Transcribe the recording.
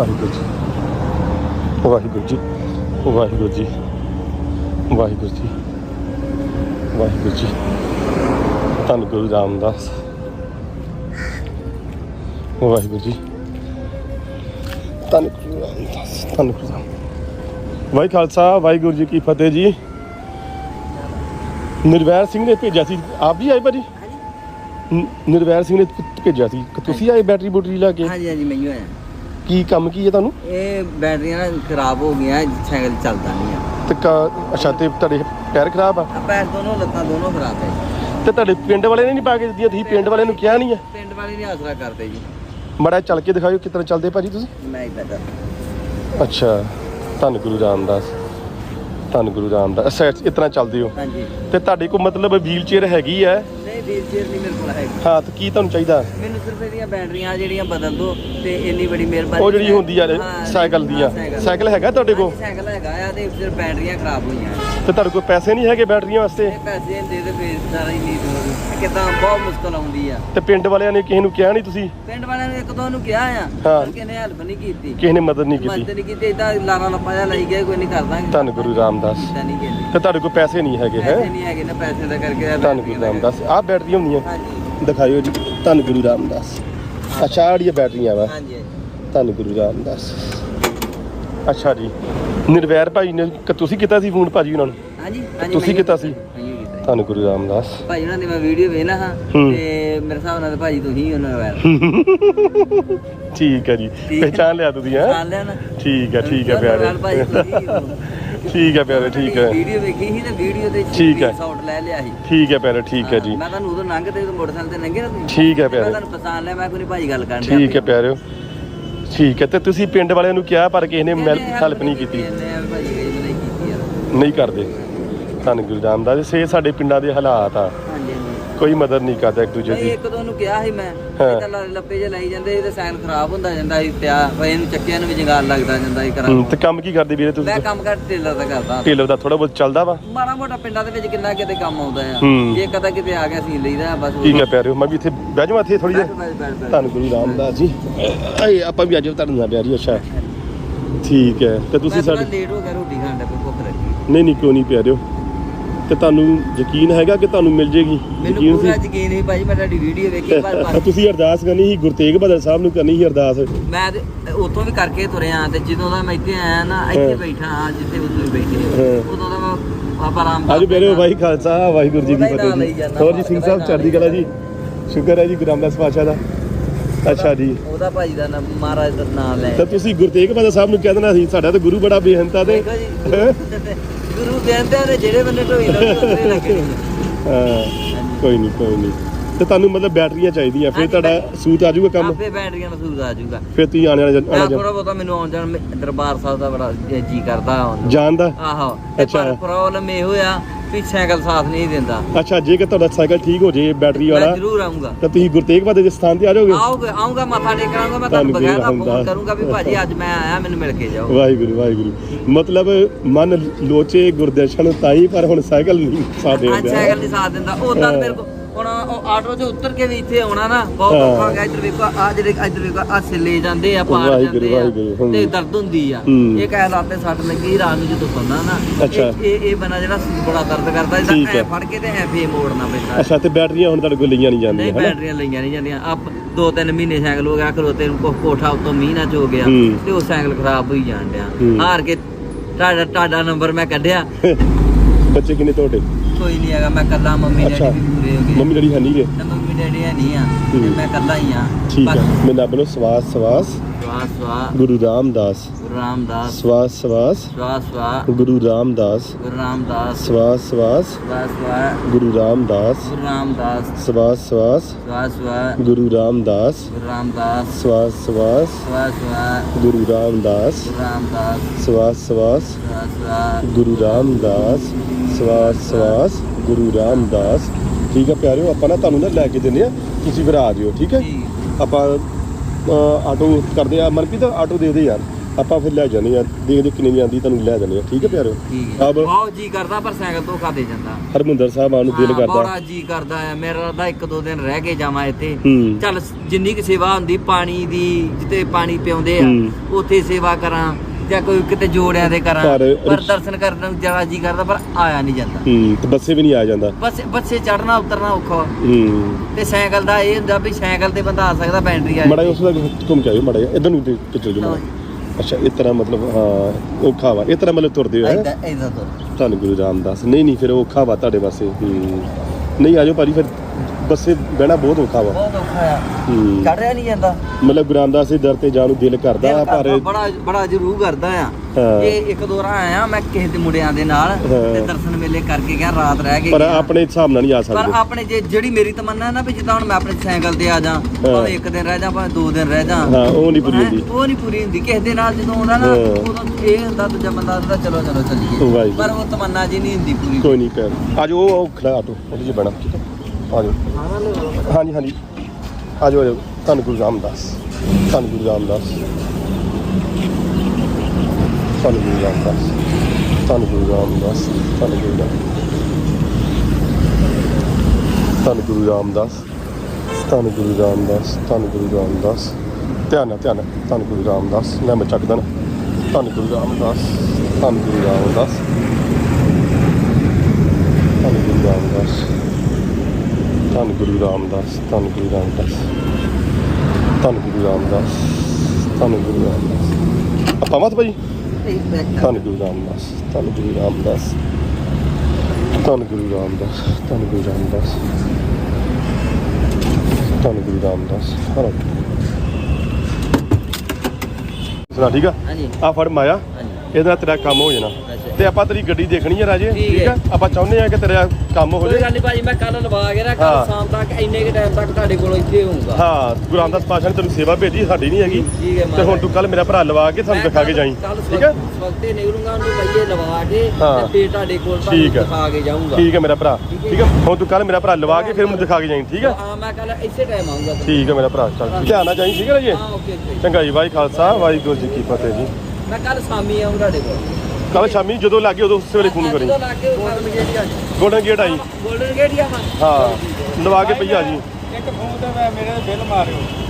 ਵਾਹਿਗੁਰੂ ਜੀ। ਵਾਹਿਗੁਰੂ ਜੀ। ਵਾਹਿਗੁਰੂ ਜੀ। ਵਾਹਿਗੁਰੂ ਜੀ। ਵਾਹਿਗੁਰੂ ਜੀ। ਧੰਨ ਗੁਰੂ ਰਾਮਦਾਸ। ਵਾਹਿਗੁਰੂ ਜੀ। ਧੰਨ ਗੁਰੂ ਰਾਮਦਾਸ। ਧੰਨ ਗੁਰੂ ਰਾਮ। ਵਾਹਿ ਖਾਲਸਾ ਵਾਹਿਗੁਰੂ ਜੀ ਕੀ ਫਤਿਹ ਜੀ। ਨਿਰਵੈਰ ਸਿੰਘ ਨੇ ਭੇਜਿਆ ਸੀ। ਆਪ ਵੀ ਆਏ ਭਾਜੀ? ਨਿਰਵੈਰ ਸਿੰਘ ਨੇ ਭੇਜਿਆ ਸੀ। ਤੁਸੀਂ ਆਏ ਬੈਟਰੀ ਬੁਟਰੀ ਲਾ ਕੇ? ਹਾਂਜੀ ਹਾਂਜੀ ਮੈਨੂੰ ਆਇਆ। ਕੀ ਕੰਮ ਕੀ ਹੈ ਤੁਹਾਨੂੰ? ਇਹ ਬੈਟਰੀਆਂ ਖਰਾਬ ਹੋ ਗਈਆਂ ਸਾਈਕਲ ਚੱਲਦਾ ਨਹੀਂ ਆ। ਤੇ ਕਾ- ਅੱਛਾ ਤੇ ਤੁਹਾਡੇ ਪੈਰ ਖਰਾਬ ਆ? ਪੈਰ ਦੋਨੋਂ ਲੱਤਾਂ ਦੋਨੋਂ ਖਰਾਬ ਹੈ ਤੇ ਤੁਹਾਡੇ ਪਿੰਡ ਵਾਲੇ ਨੇ ਨਹੀਂ ਪਾ ਕੇ ਦਿੱਤੀਆਂ ਤੁਸੀਂ ਪਿੰਡ ਵਾਲਿਆਂ ਨੂੰ ਕਿਹਾ ਨਹੀਂ ਹੈ ਪਿੰਡ ਵਾਲੇ ਨਹੀਂ ਆਸਰਾ ਕਰਦੇ ਜੀ। ਮੜਾ ਚੱਲ ਕੇ ਦਿਖਾਓ ਤਰ੍ਹਾਂ ਚੱਲਦੇ ਭਾਜੀ ਤੁਸੀਂ? ਮੈਂ ਇਦਾਂ ਕਰ ਅੱਛਾ ਧੰਨ ਗੁਰੂ ਰਾਮਦਾਸ। ਧੰਨ ਗੁਰੂ ਰਾਮਦਾਸ। ਅੱਛਾ ਇਸ ਤਰ੍ਹਾਂ ਚੱਲਦੇ ਹੋ। ਹਾਂਜੀ। ਤੇ ਤੁਹਾਡੇ ਕੋਲ ਮਤਲਬ ਵੀਲ ਚੇਅਰ ਹੈਗੀ ਹੈ ਵੀਲ ਚੇਅਰ ਨਹੀਂ ਮੇਰੇ ਕੋਲ ਹੈ ਹਾਂ ਤੇ ਕੀ ਤੁਹਾਨੂੰ ਚਾਹੀਦਾ? ਮੈਨੂੰ ਸਿਰਫ ਇਹਦੀਆਂ ਬੈਟਰੀਆਂ ਜਿਹੜੀਆਂ ਬਦਲ ਦੋ ਤੇ ਇੰਨੀ ਬੜੀ ਮਿਹਰਬਾਨੀ ਉਹ ਜਿਹੜੀ ਹੁੰਦੀ ਆ ਹਾਂ, ਸਾਈਕਲ ਦੀਆਂ ਹਾਂ, ਸਾਈਕਲ। ਸਾਈਕਲ ਹੈਗਾ ਤੁਹਾਡੇ ਕੋਲ? ਹਾਂਜੀ, ਸਾਈਕਲ ਹੈਗਾ ਆ ਤੇ ਸਿਰਫ ਬੈਟਰੀਆਂ ਖਰਾਬ ਹੋਈਆਂ। ਤੇ ਤੁਹਾਡੇ ਕੋਲ ਪੈਸੇ ਨਹੀਂ ਹੈਗੇ ਬੈਟਰੀਆਂ ਵਾਸਤੇ? ਇਹ ਪੈਸੇ ਦੇ ਦੇ ਫੇਰ ਸਾਰਾ ਹੀ ਨਹੀਂ ਕਿਦਾਂ ਬਹੁਤ ਮੁਸ਼ਕਲ ਆਉਂਦੀ ਆ। ਤੇ ਪਿੰਡ ਵਾਲਿਆਂ ਨੇ ਕਿਸੇ ਨੂੰ ਕਿਹਾ ਨਹੀਂ ਤੁਸੀਂ? ਪਿੰਡ ਵਾਲਿਆਂ ਨੇ ਇੱਕ ਦੋ ਨੂੰ ਕਿਹਾ ਆ ਹਾਂ। ਪਰ ਕਿਸੇ ਨੇ ਹੈਲਪ ਨਹੀਂ ਕੀਤੀ। ਕਿਸੇ ਨੇ ਮਦਦ ਨਹੀਂ ਕੀਤੀ। ਮਦਦ ਨਹੀਂ ਕੀਤੀ ਇਦਾਂ ਲਾਰਾ ਲੱਪਾ ਜਿਹਾ ਲਾਈ ਗਿਆ ਕੋਈ ਨਹੀਂ ਕਰਦਾ। ਧੰਨ ਗੁਰੂ ਰਾਮਦਾਸ। ਕੀਤਾ ਨਹੀਂ ਕਿਸੇ ਤੇ ਤੁਹਾਡੇ ਕੋਲ ਪੈਸੇ ਨਹੀਂ ਹੈਗੇ ਹੈ? ਪੈਸੇ ਨਹੀਂ ਹੈਗੇ ਨਾ ਪੈਸੇ ਦਾ ਕਰਕੇ ਧੰਨ ਗੁਰੂ ਰਾਮਦਾਸ। ਆਹ ਬੈਟਰੀਆਂ ਹੁੰਦੀਆਂ ਹਾਂਜੀ। ਦਿਖਾਇਓ ਜੀ। ਧੰਨ ਗੁਰੂ ਰਾਮਦਾਸ। ਅੱਛਾ ਆਹ ਜਿਹੜੀਆਂ ਬੈਟਰੀਆਂ ਵਾ। ਹਾਂਜੀ। ਧੰਨ ਗੁਰੂ ਰਾਮਦਾਸ। ਅੱਛਾ ਜੀ। ਨਿਰਵੈਰ ਭਾਈ ਨੇ ਕਿ ਤੁਸੀਂ ਕੀਤਾ ਸੀ ਫੋਨ ਭਾਜੀ ਉਹਨਾਂ ਨੂੰ? ਹਾਂਜੀ ਹਾਂਜੀ ਤੁਸੀਂ ਮੈਂ ਕੀਤਾ ਸੀ? ਮੈਂ ਹੀ ਕੀਤਾ। ਧੰਨ ਗੁਰੂ ਰਾਮਦਾਸ। ਭਾਈ ਉਹਨਾਂ ਦੀ ਮੈਂ ਵੀਡੀਓ ਵੇਖਣਾ ਹਾਂ ਹੂੰ। ਤੇ ਮੇਰੇ ਹਿਸਾਬ ਨਾਲ ਤਾਂ ਭਾਜੀ ਤੁਸੀਂ ਹੀ ਉਹਨਾਂ ਦਾ ਠੀਕ ਹੈ ਜੀ। ਠੀਕ ਹੈ। ਪਹਿਚਾਨ ਲਿਆ ਤੁਸੀਂ ਹੈ? ਜਾਣ ਲਿਆ ਨਾ? ਠੀਕ ਹੈ ਠੀਕ ਹੈ ਨਾਲ ਭਾਜੀ ਪਿਆਰੇ ਤੁਸੀਂ ਹੀ ਹੋ। ਠੀਕ ਹੈ ਪਿਆਰੇ ਠੀਕ ਹੈ। ਵੀਡੀਓ ਵੇਖੀ ਸੀ ਤੇ ਵੀਡੀਓ ਦੇ ਠੀਕ ਹੈ। ਸ਼ਾਟ ਲੈ ਲਿਆ ਸੀ। ਠੀਕ ਹੈ ਪਿਆਰੇ ਠੀਕ ਹੈ ਜੀ। ਮੈਂ ਤੁਹਾਨੂੰ ਉਦੋਂ ਲੰਘਦੇ ਉਦੋਂ ਮੋਟਰਸਾਈਕਲ ਤੇ ਲੰਘੇ ਨਾ ਤੁਸੀਂ? ਠੀਕ ਹੈ ਮੈਂ ਪਿਆਰੇ। ਤੁਹਾਨੂੰ ਪਛਾਣ ਲਿਆ ਮੈਂ ਕੋਈ ਭਾਜੀ ਗੱਲ ਕਰਨ ਡਿਆ ਠੀਕ ਹੈ ਪਿਆਰਿਓ। ਠੀਕ ਹੈ ਤੇ ਤੁਸੀਂ ਪਿੰਡ ਵਾਲਿਆਂ ਨੂੰ ਕਿਹਾ ਪਰ ਕਿਸੇ ਨੇ ਹੈਲਪ ਨਹੀਂ ਕੀਤੀ। ਨਹੀਂ ਕਰਦੇ। ਧੰਨ ਗੁਰੂ ਰਾਮਦਾਸ ਸੇ ਸਾਡੇ ਪਿੰਡਾਂ ਦੇ ਹਾਲਾਤ ਆ। ਕੋਈ ਮਦਦ ਨਹੀਂ ਕਰਦਾ ਇੱਕ ਦੂਜੇ ਦੀ। ਇੱਕ ਦੋ ਕਿਹਾ ਸੀ ਮੈਂ। ਇਹ ਤਾਂ ਲੱਪੇ ਜੇ ਲਾਈ ਜਾਂਦੇ ਸੀ ਤੇ ਸਾਈਕਲ ਖਰਾਬ ਹੁੰਦਾ ਜਾਂਦਾ ਸੀ ਪਿਆ ਪਰ ਇਹਨੂੰ ਚੱਕਿਆਂ ਨੂੰ ਵੀ ਜੰਗਾਲ ਲੱਗਦਾ ਜਾਂਦਾ ਸੀ ਕਰਾਂ ਤੇ ਕੰਮ ਕੀ ਕਰਦੇ ਵੀਰੇ ਮੈਂ ਤੁਸੀਂ ਕੰਮ ਕਰ ਟੇਲਰ ਦਾ ਕਰਦਾ। ਟੇਲਰ ਦਾ ਥੋੜਾ ਬਹੁਤ ਚੱਲਦਾ ਵਾ? ਮਾੜਾ ਮੋਟਾ ਪਿੰਡਾਂ ਦੇ ਵਿੱਚ ਕਿੰਨਾ ਕਿਤੇ ਕੰਮ ਆਉਂਦਾ ਆ। ਜੇ ਕਦਾ ਕਿਤੇ ਆ ਗਿਆ ਸੀ ਲਈਦਾ ਬਸ ਠੀਕ ਹੈ ਪਿਆਰਿਓ ਮੈਂ ਵੀ ਇੱਥੇ ਬਹਿ ਜਾਵਾਂ ਇੱਥੇ ਥੋੜੀ ਜਿਹੀ। ਧੰਨ ਗੁਰੂ ਰਾਮਦਾਸ ਜੀ। ਆਏ ਆਪਾਂ ਵੀ ਅੱਜ ਤੁਹਾਨੂੰ ਨਾ ਪਿਆਰੀ ਅੱਛਾ। ਠੀਕ ਹੈ ਤੇ ਤੁਸੀਂ ਮੈਂ ਸਾਡੇ ਲੇਟ ਹੋ ਗਿਆ ਰੋਟੀ ਖਾਣ ਦਾ ਕੋਈ ਭੁੱਖ ਲੱਗੀ। ਨਹੀਂ ਨਹੀਂ ਕਿਉਂ ਨਹੀਂ ਪਿਆਰਿਓ? ਤੇ ਤੁਹਾਨੂੰ ਯਕੀਨ ਹੈਗਾ ਕਿ ਤੁਹਾਨੂੰ ਮਿਲ ਜੇਗੀ? ਮੈਨੂੰ ਪੂਰਾ ਯਕੀਨ ਸੀ ਭਾਜੀ ਮੈਂ ਤੁਹਾਡੀ ਵੀਡੀਓ ਵੇਖੀ ਪਰ ਪਰ ਤੁਸੀਂ ਅਰਦਾਸ ਕਰਨੀ ਸੀ ਗੁਰਤੇਗ ਬਹਾਦਰ ਸਾਹਿਬ ਨੂੰ ਕਰਨੀ ਸੀ ਅਰਦਾਸ? ਮੈਂ ਤੇ ਉੱਥੋਂ ਵੀ ਕਰਕੇ ਤੁਰਿਆ ਤੇ ਜਦੋਂ ਦਾ ਮੈਂ ਇੱਥੇ ਆਇਆ ਨਾ ਇੱਥੇ ਹਾਂ। ਬੈਠਾ ਹਾਂ ਜਿੱਥੇ ਤੁਸੀਂ ਬੈਠੇ ਹਾਂ। ਹੋ। ਉਦੋਂ ਦਾ ਮੈਂ ਬਾਬਾ ਰਾਮ ਅੱਜ ਪਿਆਰਿਓ ਵਾਹਿ ਖਾਲਸਾ ਵਾਹਿਗੁਰੂ ਜੀ ਕੀ ਉਹਦਾ ਹੀ ਫਤਿਹ ਲਈ ਜੀ। ਜਾਂਦਾ, ਹੋਰ ਜੀ ਸਿੰਘ ਸਾਹਿਬ ਹੀ ਚੜ੍ਹਦੀ ਕਲਾ ਜੀ। ਸ਼ੁਕਰ ਹੈ ਜੀ ਗੁਰੂ ਰਾਮਦਾਸ ਦਾ। ਅੱਛਾ ਜੀ। ਉਹਦਾ ਭਾਜੀ ਦਾ ਨਾਮ ਮਹਾਰਾਜ ਦਾ ਨਾਮ ਲੈ ਤਾਂ ਤੁਸੀਂ ਗੁਰਤੇਗ ਬਹਾਦਰ ਸਾਹਿਬ ਨੂੰ ਕਹਿ ਦੇਣਾ ਸੀ ਸਾਡਾ ਤਾਂ ਗੁਰੂ ਬੜਾ ਬੇਹੰਤਾ ਤੇ। ਦੇਖੋ ਜੀ ਗੁਰੂ- ਗੁਰੂ ਬੇਨਤੇ ਨੇ ਜਿਹੜੇ ਬੰਦੇ ਢੋਈ ਲਾਉਂਦੇ ਉੱਥੇ ਲੱਗੇ ਹਾਂ ਕੋਈ ਨਹੀਂ ਕੋਈ ਨਹੀਂ। ਤੇ ਤੁਹਾਨੂੰ ਮਤਲਬ ਬੈਟਰੀਆਂ ਚਾਹੀਦੀਆਂ ਫਿਰ ਤੁਹਾਡਾ ਸੂਤ ਆ ਜਾਊਗਾ ਕੰਮ? ਆਪੇ ਬੈਟਰੀਆਂ ਮਸੂਦ ਆ ਜਾਊਗਾ। ਫਿਰ ਤੁਸੀਂ ਆਣੇ ਵਾਲਾ ਆਣਾ ਥੋੜਾ ਬਹੁਤਾ ਮੈਨੂੰ ਆਉਣ ਜਾਣ ਦਰਬਾਰ ਸਾਹਿਬ ਦਾ ਬੜਾ ਜੀ ਜੀ ਕਰਦਾ। ਆਉਣ। ਜਾਣ ਦਾ? ਆਹੋ ਅੱਛਾ। ਪਰ ਪ੍ਰੋਬਲਮ ਇਹ ਹੋਇਆ ਵੀ ਸਾਈਕਲ ਸਾਥ ਨਹੀਂ ਦਿੰਦਾ। ਅੱਛਾ ਜੇਕਰ ਤੁਹਾਡਾ ਸਾਈਕਲ ਠੀਕ ਹੋ ਜੇ ਬੈਟਰੀ ਮੈਂ ਵਾਲਾ ਜ਼ਰੂਰ ਆਉਂਗਾ ਤਾਂ ਤੁਸੀਂ ਗੁਰਤੇਗ ਬਹਾਦਰ ਦੇ ਸਥਾਨ ਤੇ ਆ ਜਾਓਗੇ? ਆਉਂਗਾ ਆਉਂਗਾ ਮੱਥਾ ਟੇਕਾਂਗਾ ਮੈਂ ਤੁਹਾਨੂੰ ਤੁਹਾਨੂੰ ਬਗੈਰ ਹੁੰਦਾ। ਫੋਨ ਕਰੂੰਗਾ ਵੀ ਭਾਜੀ ਅੱਜ ਮੈਂ ਆਇਆ ਮੈਨੂੰ ਮਿਲ ਕੇ ਜਾਓ। ਵਾਹਿਗੁਰੂ ਵਾਹਿਗੁਰੂ। ਮਤਲਬ ਮਨ ਲੋਚੇ ਗੁਰਦਰਸ਼ਨ ਤਾਈ ਪਰ ਹੁਣ ਸਾਈਕਲ ਨਹੀਂ ਸਾਥ ਦੇ ਅੱਜ ਸਾਈਕਲ ਨਹੀਂ ਸਾਥ ਦਿੰਦਾ ਉਦਾਂ ਮੇਰੇ ਕੋ ਹੁਣ ਉਹ ਆਟੋ 'ਚ ਉਤਰ ਕੇ ਵੀ ਇੱਥੇ ਆਉਣਾ ਨਾ ਬਹੁਤ ਹਾਂ। ਔਖਾ ਹੋ ਗਿਆ ਇੱਧਰ ਵੇਖੋ ਆ ਜਿਹੜੇ ਇੱਧਰ ਵੇਖੋ ਆ ਛਿੱਲੇ ਜਾਂਦੇ ਆ ਵਾਹਿਗੁਰੂ, ਜਾਂਦੇ ਆ ਵਾਹਿਗੁਰੂ, ਹੂੰ। ਤੇ ਦਰਦ ਹੁੰਦੀ ਆ ਹੂੰ। ਇਹ ਕਹਿ ਲਾਤੇ ਸੱਟ ਲੱਗੀ ਰਾਤ ਨੂੰ ਜਦੋਂ ਸੌਂਦਾ ਨਾ ਅੱਛਾ। ਇਹ ਇਹ ਇਹ ਬਣਾ ਜਿਹੜਾ ਬੜਾ ਦਰਦ ਕਰਦਾ ਠੀਕ ਇਹਦਾ ਹੈ। ਐ ਫੜ ਕੇ ਤੇ ਐ ਫੇ ਮੋੜਨਾ ਪੈਂਦਾ ਅੱਛਾ ਤੇ ਬੈਟਰੀਆਂ ਹੁਣ ਤੁਹਾਡੇ ਕੋਲ ਲਈਆਂ ਨਹੀਂ ਨਹੀਂ ਜਾਂਦੀਆਂ ਹਨਾ ਬੈਟਰੀਆਂ ਲਈਆਂ ਨਹੀਂ ਜਾਂਦੀਆਂ ਆਪ ਦੋ ਤਿੰਨ ਮਹੀਨੇ ਸਾਈਕਲ ਹੋ ਗਿਆ ਖਲੋਤੇ ਨੂੰ ਕੋ- ਕੋਠਾ ਉੱਤੋਂ ਮੀਂਹ ਨਾ ਚੋ ਗਿਆ ਹੂੰ। ਤੇ ਉਹ ਸਾਈਕਲ ਖਰਾਬ ਹੋਈ ਜਾਣ ਡਿਆ ਹੂੰ। ਹਾਰ ਕੇ ਤੁਹਾਡਾ ਤੁਹਾਡਾ ਨੰਬਰ ਮੈਂ ਕੱਢਿਆ ਬੱਚੇ ਕਿੰਨੇ ਤੁਹਾਡੇ ਕੋਈ ਨਹੀਂ ਹੈਗਾ ਮੈਂ ਕੱਲਾ ਮੰਮੀ ਅੱਛਾ। ਡੈਡੀ ਵੀ ਪੂਰੇ ਹੋ ਗਏ। ਮੰਮੀ ਡੈਡੀ ਹੈ ਨਹੀਂ ਗੇ? ਤੇ ਮੰਮੀ ਡੈਡੀ ਹੈ ਨਹੀਂ ਆ ਤੇ। ਮੈਂ ਕੱਲਾ ਹੀ ਆ। ਠੀਕ ਹੈ। ਮੇਰਾ ਬੋਲੋ ਸਵਾਸ ਸਵਾਸ। ਸਵਾ ਗੁਰੂ ਰਾਮਦਾਸ ਗੁਰੂ ਰਾਮਦਾਸ ਸਵਾਸ ਸਵਾਸ ਸਵਾ ਸਵਾ ਗੁਰੂ ਰਾਮਦਾਸ ਗੁਰੂ ਰਾਮਦਾਸ ਸਵਾਸ ਸਵਾਸ ਸਵਾ ਸਵਾ ਗੁਰੂ ਰਾਮਦਾਸ ਗੁਰੂ ਰਾਮਦਾਸ ਸਵਾਸ ਸਵਾਸ ਸਵਾ ਸਵਾ ਗੁਰੂ ਰਾਮਦਾਸ ਗੁਰੂ ਰਾਮਦਾਸ ਸਵਾਸ ਸਵਾਸ ਸਵਾ ਸਵਾ ਗੁਰੂ ਰਾਮਦਾਸ ਗੁਰੂ ਰਾਮਦਾਸ ਸਵਾਸ ਸਵਾਸ ਸਵਾ ਸਵਾ ਗੁਰੂ ਰਾਮਦਾਸ ਸਵਾਸ ਸਵਾਸ ਗੁਰੂ ਰਾਮਦਾਸ ਠੀਕ ਹੈ ਪਿਆਰਿਓ ਆਪਾਂ ਨਾ ਤੁਹਾਨੂੰ ਨਾ ਲੈ ਕੇ ਦਿੰਦੇ ਆ ਤੁਸੀਂ ਫਿਰ ਆ ਜਿਓ ਠੀਕ ਹੈ ਆਪਾਂ ਆਟੋ ਕਰਦੇ ਆ। ਮਨਪ੍ਰੀਤ ਆਟੋ ਦੇ ਦੇ ਯਾਰ। ਆਪਾਂ ਫਿਰ ਲੈ ਜਾਂਦੇ ਆ ਦੇਖਦੇ ਕਿੰਨੀ ਵੀ ਆਂਦੀ ਤੁਹਾਨੂੰ ਲੈ ਜਾਂਦੇ ਆ ਠੀਕ ਹੈ ਠੀਕ ਹੈ। ਅਬ ਬਹੁਤ ਜੀ ਕਰਦਾ ਪਰ ਸਾਈਕਲ ਤੋਂ ਖਾ ਦੇ ਜਾਂਦਾ। ਹਰਮੰਦਰ ਸਾਹਿਬ ਆਉਣ ਨੂੰ ਦਿਲ ਹਾਂ, ਕਰਦਾ। ਬੜਾ ਜੀ ਕਰਦਾ ਹੈ। ਮੇਰਾ ਤਾਂ ਇੱਕ ਦੋ ਦਿਨ ਰਹਿ ਕੇ ਜਾਵਾਂ ਇੱਥੇ। ਹੂੰ। ਚੱਲ ਜਿੰਨੀ ਕੁ ਸੇਵਾ ਹੁੰਦੀ ਪਾਣੀ ਦੀ ਜਿੱਤੇ ਪਾਣੀ ਪਿਆਉਂਦੇ ਆ ਹੂੰ। ਉੱਥੇ ਸੇਵਾ ਕਰਾਂ। ਜਾਂ ਕੋਈ ਕਿਤੇ ਜੋੜਿਆਂ ਦੇ ਕਰਾਂ ਪਰ- ਪਰ ਦਰਸ਼ਨ ਕਰਨ ਨੂੰ ਜਰਾ ਜੀ ਕਰਦਾ ਪਰ ਆਇਆ ਨਹੀਂ ਜਾਂਦਾ। ਹੂੰ ਤੇ ਬੱਸੇ ਵੀ ਨਹੀਂ ਆ ਜਾਂਦਾ। ਬਸ ਬੱਸੇ ਚੜਨਾ ਉਤਰਨਾ ਔਖਾ ਵਾ। ਹੂੰ। ਤੇ ਸਾਈਕਲ ਦਾ ਇਹ ਹੁੰਦਾ ਵੀ ਸਾਈਕਲ ਤੇ ਬੰਦਾ ਆ ਸਕਦਾ ਬੈਟਰੀ ਆ ਮੜਾ ਉਸ ਦਾ ਘੁੰਮ ਕੇ ਆਇਓ ਮੜਾ ਇਧਰ ਨੂੰ ਤੇ ਚਲ ਜਾਓ। ਅੱਛਾ ਇਸ ਤਰ੍ਹਾਂ ਮਤਲਬ ਹਾਂ ਔਖਾ ਵਾ। ਇਸ ਤਰ੍ਹਾਂ ਮਤਲਬ ਤੁਰਦੇ ਹੋ ਹੈਂ? ਇਦਾਂ ਇਦਾਂ ਤੋਂ ਧੰਨ ਗੁਰੂ ਰਾਮਦਾਸ। ਨਹੀਂ ਨਹੀਂ ਫਿਰ ਔਖਾ ਵਾ ਤੁਹਾਡੇ ਵਾਸਤੇ। ਹੂੰ। ਨਹੀਂ ਆਜੋ ਭਾਜੀ ਫਿਰ ਬੱਸੇ ਬਹਿਣਾ ਬਹੁਤ ਔਖਾ ਵਾ। ਬਹੁਤ ਔਖਾ ਆ। ਹੂੰ। ਚੜਿਆ ਨਹੀਂ ਜਾਂਦਾ। ਮਤਲਬ ਗੁਰੂ ਰਾਮਦਾਸ ਦੇ ਦਰ ਤੇ ਜਾਣ ਨੂੰ ਦਿਲ ਕਰਦਾ ਦਿਲ ਪਰ ਕਰਦਾ, ਬੜਾ ਬੜਾ ਜ਼ਰੂਰ ਕਰਦਾ ਆ। ਇਹ ਇੱਕ ਦੋ ਰਾਂ ਆਇਆ ਮੈਂ ਕਿਸੇ ਦੇ ਮੁੰਡਿਆਂ ਦੇ ਨਾਲ ਹਾਂ। ਤੇ ਦਰਸ਼ਨ ਮੇਲੇ ਕਰਕੇ ਗਿਆ ਰਾਤ ਰਹਿ ਕੇ ਪਰ ਗਿਆ। ਆਪਣੇ ਹਿਸਾਬ ਨਾਲ ਨਹੀਂ ਆ ਪਰ ਸਕਦੇ ਆਪਣੇ ਜੇ ਜਿਹੜੀ ਮੇਰੀ ਤਮੰਨਾ ਹੈ ਨਾ ਵੀ ਜਿੱਦਾਂ ਹੁਣ ਮੈਂ ਆਪਣੇ ਸਾਈਕਲ ਤੇ ਆ ਜਾ ਭਾਵੇਂ ਇੱਕ ਦਿਨ ਰਹਿ ਜਾ ਭਾਵੇਂ ਦੋ ਦਿਨ ਰਹਿ ਜਾ ਹਾਂ ਉਹ ਨਹੀਂ ਪੂਰੀ ਹੈਂ, ਹੁੰਦੀ। ਉਹ ਨਹੀਂ ਪੂਰੀ ਹੁੰਦੀ। ਕਿਸੇ ਦੇ ਨਾਲ ਜਦੋਂ ਆਉਣਾ ਨਾ ਹਾਂ। ਉਦੋਂ ਇਹ ਹੁੰਦਾ ਦੂਜਾ ਬੰਦਾ ਹੁੰਦਾ ਚਲੋ ਚਲੋ ਚੱਲੀਏ। ਵਾਹਿਗੁਰੂ। ਪਰ ਉਹ ਤਮੰਨਾ ਜੀ ਨਹੀਂ ਹੁੰਦੀ ਪੂਰੀ। ਕੋਈ ਨਹੀਂ ਪੈਰ ਆਜੋ ਉਹ ਉਹ ਖੜਾ ਆਟੋ ਉਹਦੇ 'ਚ ਬਹਿਣਾ। ਠੀਕ ਹੈ ਆਜੋ ਹਾਂਜੀ ਹਾਂਜੀ ਆਜੋ ਆਜੋ ਧੰਨ ਗੁਰੂ ਰਾਮਦਾਸ ਧੰਨ ਗੁਰੂ ਰਾਮਦਾਸ ਧੰਨ ਗੁਰੂ ਰਾਮਦਾਸ ਧੰਨ ਗੁਰੂ ਰਾਮਦਾਸ ਧੰਨ ਗੁਰੂ ਰਾਮਦਾਸ ਧੰਨ ਗੁਰੂ ਰਾਮਦਾਸ ਧੰਨ ਗੁਰੂ ਰਾਮਦਾਸ ਧੰਨ ਗੁਰੂ ਰਾਮਦਾਸ ਧਿਆਨ ਨਾਲ ਧਿਆਨ ਨਾਲ ਧੰਨ ਗੁਰੂ ਰਾਮਦਾਸ ਮੈਂ ਮੈਂ ਚੱਕਦਾ ਨਾ ਧੰਨ ਗੁਰੂ ਰਾਮਦਾਸ ਧੰਨ ਗੁਰੂ ਰਾਮਦਾਸ ਧੰਨ ਗੁਰੂ ਰਾਮਦਾਸ ਧੰਨ ਗੁਰੂ ਰਾਮਦਾਸ ਧੰਨ ਗੁਰੂ ਰਾਮਦਾਸ ਧੰਨ ਗੁਰੂ ਰਾਮਦਾਸ ਧੰਨ ਗੁਰੂ ਰਾਮਦਾਸ। ਆਪਾਂ ਮਤ ਭਾਈ? ਧੰਨ ਗੁਰੂ ਰਾਮਦਾਸ ਧੰਨ ਗੁਰੂ ਰਾਮਦਾਸ ਧੰਨ ਗੁਰੂ ਰਾਮਦਾਸ ਧੰਨ ਗੁਰੂ ਰਾਮਦਾਸ ਧੰਨ ਗੁਰੂ ਰਾਮਦਾਸ। ਹਰੋ ਸੁਣਾ ਠੀਕ ਆ? ਹਾਂਜੀ। ਆ ਫੜ ਮਾਇਆ। ਇਹਦੇ ਤੇਰਾ ਕੰਮ ਹੋ ਜਾਣਾ। ਤੇ ਆਪਾਂ ਤੇਰੀ ਗੱਡੀ ਦੇਖਣੀ ਹੈ ਰਾਜੇ ਠੀਕ ਆ? ਹੈ। ਆਪਾਂ ਚਾਹੁੰਦੇ ਆ ਕਿ ਤੇਰਾ ਕੰਮ ਹੋ ਕੋਈ ਜਾਏ। ਗੱਲ ਨਹੀਂ ਭਾਜੀ ਮੈਂ ਕੱਲ ਲਵਾ ਕੇ ਨਾ। ਕੱਲ ਸ਼ਾਮ ਤੱਕ ਇੰਨੇ ਕੇ ਟਾਈਮ ਤੱਕ ਤੁਹਾਡੇ ਕੋਲ ਇੱਥੇ ਹੋਊਗਾ। ਹਾਂ ਗੁਰੂ ਰਾਮਦਾਸ ਪਾਸ਼ਾ ਨੇ ਤੈਨੂੰ ਸੇਵਾ ਭੇਜੀ ਸਾਡੀ ਨਹੀਂ ਹੈਗੀ। ਤੇ ਹੁਣ ਤੂੰ ਕੱਲ ਮੇਰਾ ਭਰਾ ਲਵਾ ਕੇ ਸਾਨੂੰ ਦਿਖਾ ਕੇ ਜਾਈਂ। ਠੀਕ ਹੈ? ਸਵਖਤੇ ਨਿਕਲੂੰਗਾ ਉਹਨੂੰ ਪਈਏ ਲਵਾ ਕੇ। ਤੇ ਫਿਰ ਤੁਹਾਡੇ ਕੋਲ ਤੁਹਾਨੂੰ। ਦਿਖਾ ਕੇ ਜਾਊਂਗਾ। ਠੀਕ ਹੈ ਮੇਰਾ ਭਰਾ। ਠੀਕ ਹੈ। ਹੁਣ ਤੂੰ ਕੱਲ ਮੇਰਾ ਭਰਾ ਲਵਾ ਕੇ ਫਿਰ ਮੈਨੂੰ ਦਿਖਾ ਕੇ ਜਾਈਂ ਠੀਕ ਹੈ? ਹਾਂ ਮੈਂ ਕੱਲ ਇਸੇ ਟਾਈਮ ਆਊਂਗਾ। ਠੀਕ ਹੈ ਮੇਰਾ ਭਰਾ ਚੱਲ ਧਿਆਨ ਨਾਲ ਜਾਈਂ ਠੀਕ ਹੈ ਰਾਜੇ? ਹਾਂ ਓਕੇ ਚੰਗਾ ਜੀ ਵਾਹਿ ਖਾਲਸਾ ਵਾਹਿਗੁਰੂ ਜੀ ਕੀ ਫਤਿਹ ਜੀ। ਮੈਂ ਕੱਲ ਸ਼ਾਮੀ ਤੁਹਾਡੇ ਕੋਲ। ਕੱਲ ਸ਼ਾਮੀ ਜਦੋਂ ਲੱਗੇ ਉਦੋਂ ਉਸੇ ਵੇਲੇ ਫੋਨ ਕਰੀ। ਜਦੋਂ ਲੱਗ ਗੋਲਡਨ ਗੇਟ ਆ ਗੋਲਡਨ ਗੇਟ ਆਈ ਗੋਲਡਨ ਗੇਟ ਹੀ ਆ ਮੈਂ। ਹਾਂ ਲਵਾ ਕੇ ਪਈ ਆ ਜੀ। ਇੱਕ ਫੋਨ ਤੇ ਮੈਂ ਮੇਰੇ ਬਿੱਲ ਮਾਰਿਓ।